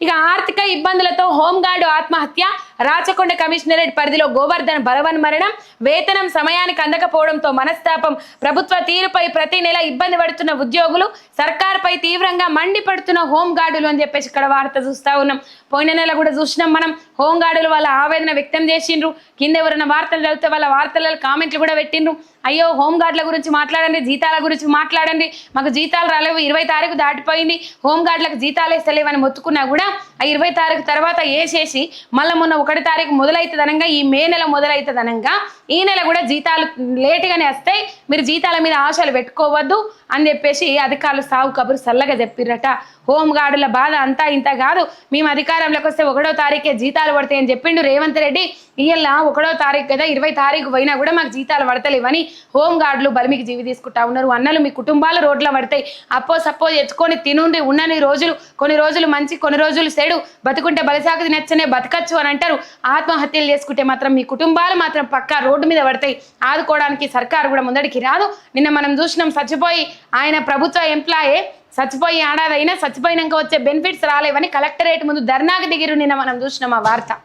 ఇక ఆర్థిక ఇబ్బందులతో హోంగార్డు ఆత్మహత్య రాచకొండ కమిషనరేట్ పరిధిలో గోవర్ధన్ బలవన్ మరణం వేతనం సమయానికి అందకపోవడంతో మనస్తాపం ప్రభుత్వ తీరుపై ప్రతి నెల ఇబ్బంది పడుతున్న ఉద్యోగులు సర్కార్పై తీవ్రంగా మండిపడుతున్న హోంగార్డులు అని చెప్పేసి ఇక్కడ వార్త చూస్తా ఉన్నాం. పోయిన నెల కూడా చూసినాం మనం. హోంగార్డులు వాళ్ళ ఆవేదన వ్యక్తం చేసిండ్రు. కింద ఎవరైనా వార్తలు చదివితే వాళ్ళ వార్తలలో కామెంట్లు కూడా పెట్టిండ్రు. అయ్యో హోంగార్డుల గురించి మాట్లాడండి జీతాల గురించి మాట్లాడండి. మాకు జీతాలు రాలేవు ఇరవై తారీఖు దాటిపోయింది. హోంగార్డులకు జీతాలు ఇస్తలేవని మొత్తుకున్నా కూడా ఆ ఇరవై తారీఖు తర్వాత వేసేసి మళ్ళీ మొన్న ఒకటి తారీఖు మొదలవుతుంది అనగా ఈ మే నెల మొదలవుతుంది అనగా ఈ నెల కూడా జీతాలు లేటుగానే వస్తాయి మీరు జీతాల మీద ఆశలు పెట్టుకోవద్దు అని చెప్పేసి అధికారులు సాగు కబురు చల్లగా చెప్పిర్రట. హోంగార్డుల బాధ అంతా ఇంత కాదు. మేము అధికారంలోకి వస్తే ఒకటో తారీఖే జీతాలు పడతాయని చెప్పిండు రేవంత్ రెడ్డి. ఇయ్యల్లా ఒకటో తారీఖు కదా ఇరవై తారీఖు పోయినా కూడా మాకు జీతాలు పడతలేవని హోమ్ గార్డులు బలిమికి జీవి తీసుకుంటా ఉన్నారు. అన్నలు మీ కుటుంబాలు రోడ్ల పడతాయి. అప్పో సప్పో తెచ్చుకొని తినుండి ఉన్నని రోజులు కొన్ని రోజులు మంచి కొన్ని రోజులు చెడు. బతుకుంటే బలిసాకు నచ్చనే బతకచ్చు అని అంటారు. ఆత్మహత్యలు చేసుకుంటే మాత్రం మీ కుటుంబాలు మాత్రం పక్కా రోడ్డు మీద పడతాయి. ఆదుకోవడానికి సర్కారు కూడా ముందడికి రాదు. నిన్న మనం చూసినాం చచ్చిపోయి ఆయన ప్రభుత్వ ఎంప్లాయే. చచ్చిపోయి ఏడాదైనా చచ్చిపోయినాక వచ్చే బెనిఫిట్స్ రాలేవని కలెక్టరేట్ ముందు ధర్నాకు దిగిరు నిన్న మనం చూసినాం ఆ వార్త.